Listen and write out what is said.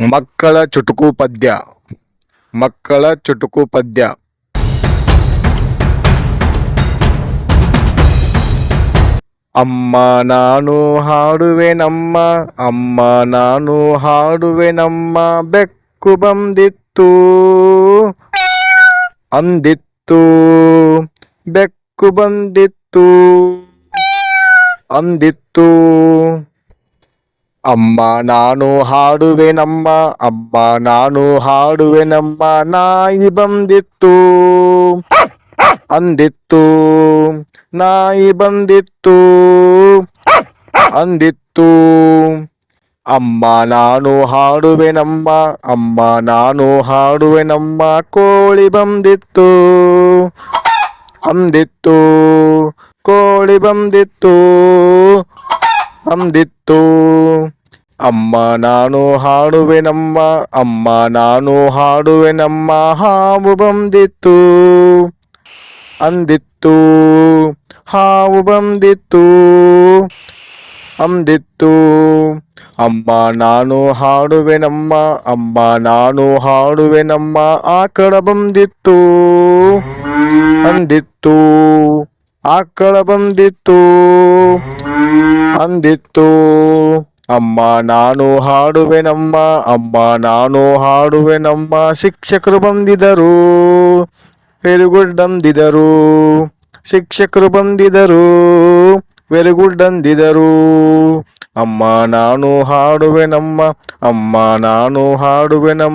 ಮಕ್ಕಳ ಚುಟುಕು ಪದ್ಯ. ಮಕ್ಕಳ ಚುಟುಕು ಪದ್ಯ. ಅಮ್ಮ ನಾನು ಹಾಡುವೆ ನಮ್ಮ, ಅಮ್ಮ ನಾನು ಹಾಡುವೆ ನಮ್ಮ, ಬೆಕ್ಕು ಬಂದಿತ್ತು. ಅಂದಿತ್ತು, ಬೆಕ್ಕು ಬಂದಿತ್ತು. ಅಂದಿತ್ತು. ಅಮ್ಮ ನಾನು ಹಾಡುವೆನಮ್ಮ ಅಮ್ಮ ನಾನು ಹಾಡುವೆನಮ್ಮ ನಾಯಿ ಬಂದಿತ್ತು. ಅಂದಿತ್ತು, ನಾಯಿ ಬಂದಿತ್ತು. ಅಂದಿತ್ತು, ಅಮ್ಮ ನಾನು ಹಾಡುವೆನಮ್ಮ ಅಮ್ಮ ನಾನು ಹಾಡುವೆನಮ್ಮ ಕೋಳಿ ಬಂದಿತ್ತು. ಅಂದಿತ್ತು, ಕೋಳಿ ಬಂದಿತ್ತು. ಅಂದಿತ್ತು. ಅಮ್ಮ ನಾನು ಹಾಡುವೆನಮ್ಮ ಅಮ್ಮ ನಾನು ಹಾಡುವೆನಮ್ಮ ಹಾವು ಬಂದಿತ್ತು. ಅಂದಿತ್ತು, ಹಾವು ಬಂದಿತ್ತು. ಅಂದಿತ್ತು, ಅಮ್ಮ ನಾನು ಹಾಡುವೆನಮ್ಮ ಅಮ್ಮ ನಾನು ಹಾಡುವೆನಮ್ಮ ಆಕಳ ಬಂದಿತ್ತು. ಅಂದಿತ್ತು, ಆಕಳ ಬಂದಿತ್ತು. ಅಂದಿತ್ತು ಅಮ್ಮ ನಾನು ಹಾಡುವೆನಮ್ಮ, ಅಮ್ಮ ನಾನು ಹಾಡುವೆನಮ್ಮ, ಶಿಕ್ಷಕರು ಬಂದಿದರು ವೆರಿ ಗುಡ್ ಅಂದಿದರು ಶಿಕ್ಷಕರು ಬಂದಿದರು ವೆರಿ ಗುಡ್ ಅಂದಿದರು ಅಮ್ಮ ನಾನು ಹಾಡುವೆನಮ್ಮ, ಅಮ್ಮ ನಾನು ಹಾಡುವೆ ನಮ್ಮ